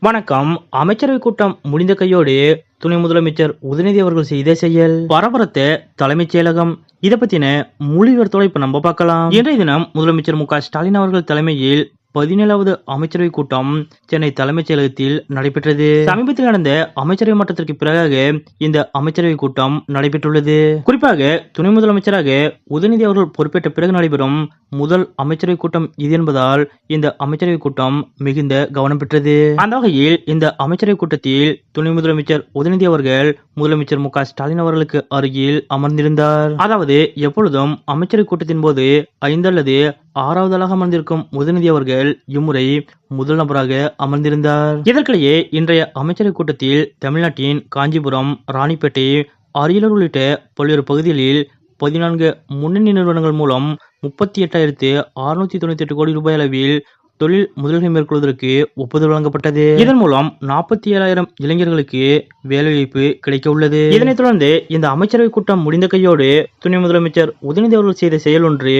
வணக்கம். அமைச்சரவை கூட்டம் முடிந்த கையோடு துணை முதலமைச்சர் உதயநிதி அவர்கள் செய்த செயல். பரபரத்த தலைமைச் செயலகம். இதை பத்தின மொழிவர்த்தோட இப்ப நம்ம பார்க்கலாம். இன்றைய தினம் முதலமைச்சர் மு க ஸ்டாலின் அவர்கள் தலைமையில் பதினேழாவது அமைச்சரவை கூட்டம் சென்னை தலைமைச் செயலகத்தில் நடைபெற்றது. சமீபத்தில் நடந்த அமைச்சரவை மாற்றத்திற்கு பிறகாக இந்த அமைச்சரவை கூட்டம் நடைபெற்றுள்ளது. குறிப்பாக துணை முதலமைச்சராக உதயநிதி அவர்கள் பொறுப்பேற்ற பிறகு நடைபெறும் முதல் அமைச்சரவை கூட்டம் இது என்பதால் இந்த அமைச்சரவை கூட்டம் மிகுந்த கவனம் பெற்றது. அந்த வகையில் இந்த அமைச்சரவை கூட்டத்தில் துணை முதலமைச்சர் உதயநிதி அவர்கள் முதலமைச்சர் மு ஸ்டாலின் அவர்களுக்கு அருகில் அமர்ந்திருந்தார். அதாவது எப்பொழுதும் அமைச்சரவை கூட்டத்தின் போது ஐந்து அல்லது ஆறாவதாக அமர்ந்திருக்கும் உதயநிதி அவர்கள் இம்முறை முதல் நபராக அமர்ந்திருந்தார். இதற்கிடையே இன்றைய அமைச்சரவை கூட்டத்தில் தமிழ்நாட்டின் காஞ்சிபுரம் ராணிப்பேட்டை அரியலூர் உள்ளிட்ட பல்வேறு பகுதிகளில் பதினான்கு முன்னணி நிறுவனங்கள் மூலம் முப்பத்தி எட்டாயிரத்து அறுநூத்தி தொண்ணூத்தி எட்டு கோடி ரூபாய் அளவில் தொழில் முதலீடு மேற்கொள்வதற்கு ஒப்புதல் வழங்கப்பட்டது. இதன் மூலம் நாற்பத்தி ஏழாயிரம் இளைஞர்களுக்கு வேலைவாய்ப்பு கிடைக்க உள்ளது இதனைத் தொடர்ந்து இந்த அமைச்சரவை கூட்டம் முடிந்த கையோடு துணை முதலமைச்சர் உதயநிதி அவர்கள் செய்த செயல் ஒன்று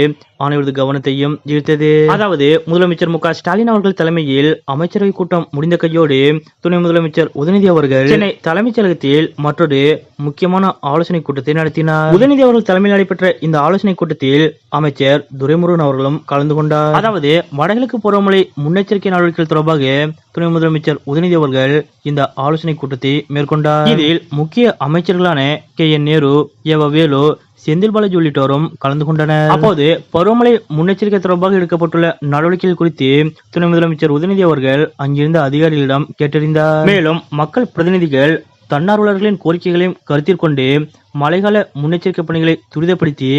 அனைவரது கவனத்தையும் ஈர்த்தது. அதாவது முதலமைச்சர் மு ஸ்டாலின் அவர்கள் தலைமையில் அமைச்சரவை கூட்டம் முடிந்த கையோடு துணை முதலமைச்சர் உதயநிதி அவர்கள் சென்னை தலைமைச் செயலகத்தில் மற்றொரு முக்கியமான ஆலோசனை கூட்டத்தை நடத்தினார். உதயநிதி அவர்கள் தலைமையில் நடைபெற்ற இந்த ஆலோசனை கூட்டத்தில் அமைச்சர் துரைமுருகன் அவர்களும் கலந்து கொண்டார். அதாவது வடகிழக்கு பருவமழை முன்னெச்சரிக்கை நடவடிக்கைகள் தொடர்பாக துணை முதலமைச்சர் உதயநிதி அவர்கள் இந்த ஆலோசனை கூட்டத்தை மேற்கொண்டார். இதில் முக்கிய அமைச்சர்களான கே என் நேரு ஏவ வேலு செந்தில் பாலாஜி உள்ளிட்டோரும் கலந்து கொண்டனர். அப்போது பருவமழை முன்னெச்சரிக்கை தொடர்பாக எடுக்கப்பட்டுள்ள நடவடிக்கைகள் குறித்து துணை முதலமைச்சர் உதயநிதி அவர்கள் அங்கிருந்த அதிகாரிகளிடம் கேட்டறிந்தார். மேலும் மக்கள் பிரதிநிதிகள் தன்னார்வலர்களின் கோரிக்கைகளையும் கருத்தில் கொண்டு மழைக்கால முன்னெச்சரிக்கை பணிகளை துரிதப்படுத்தி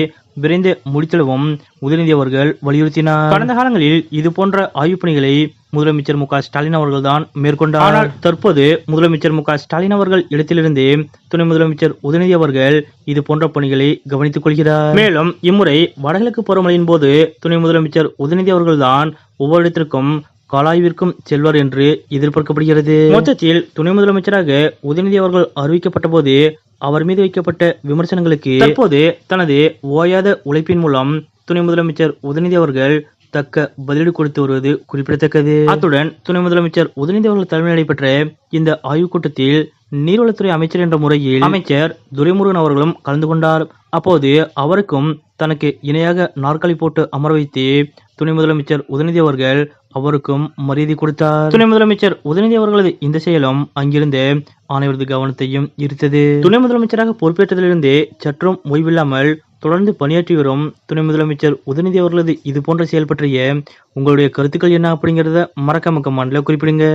விரைந்து முடித்திடவும் உதயநிதி அவர்கள் வலியுறுத்தினார். கடந்த காலங்களில் இது போன்ற ஆய்வுப் பணிகளை முதலமைச்சர் மு ஸ்டாலின் அவர்கள் தான் மேற்கொண்டார். ஆனால் தற்போது முதலமைச்சர் மு ஸ்டாலின் அவர்கள் இடத்திலிருந்து துணை முதலமைச்சர் உதயநிதி அவர்கள் இது போன்ற பணிகளை கவனித்துக் கொள்கிறார். மேலும் இம்முறை வடகிழக்கு பருவமழையின் போது துணை முதலமைச்சர் உதயநிதி அவர்கள்தான் ஒவ்வொரு இடத்திற்கும் காலாய்விற்கும் செல்வார் என்று எதிர்பார்க்கப்படுகிறது. மொத்தத்தில் துணை முதலமைச்சராக உதயநிதி அவர்கள் அறிவிக்கப்பட்ட போது அவர் மீது வைக்கப்பட்ட விமர்சனங்களுக்கு தற்போது தனது ஓயாத உழைப்பின் மூலம் துணை முதலமைச்சர் உதயநிதி அவர்கள் தக்க பதிலடி கொடுத்து வருவது குறிப்பிடத்தக்கது. அத்துடன் துணை முதலமைச்சர் உதயநிதி அவர்கள் தலைமையில் நடைபெற்ற இந்த ஆய்வுக் கூட்டத்தில் நீர்வளத்துறை அமைச்சர் என்ற முறையில் அமைச்சர் துரைமுருகன் அவர்களும் கலந்து கொண்டார். அப்போது அவருக்கும் தனக்கு இணையாக நாற்காலி போட்டு அமர வைத்து துணை முதலமைச்சர் உதயநிதி அவர்கள் அவருக்கும் மரியாதை கொடுத்தார். துணை முதலமைச்சர் உதயநிதி அவர்களது இந்த செயலும் அங்கிருந்து அனைவரது கவனத்தையும் ஈர்த்தது. துணை முதலமைச்சராக பொறுப்பேற்றதிலிருந்து சற்றும் ஓய்வில்லாமல் தொடர்ந்து பணியாற்றி வரும் துணை முதலமைச்சர் உதயநிதி அவர்களது இது போன்ற செயல் பற்றிய உங்களுடைய கருத்துக்கள் என்ன அப்படிங்கிறத மறக்காம கமெண்ட்ல குறிப்பிடுங்க.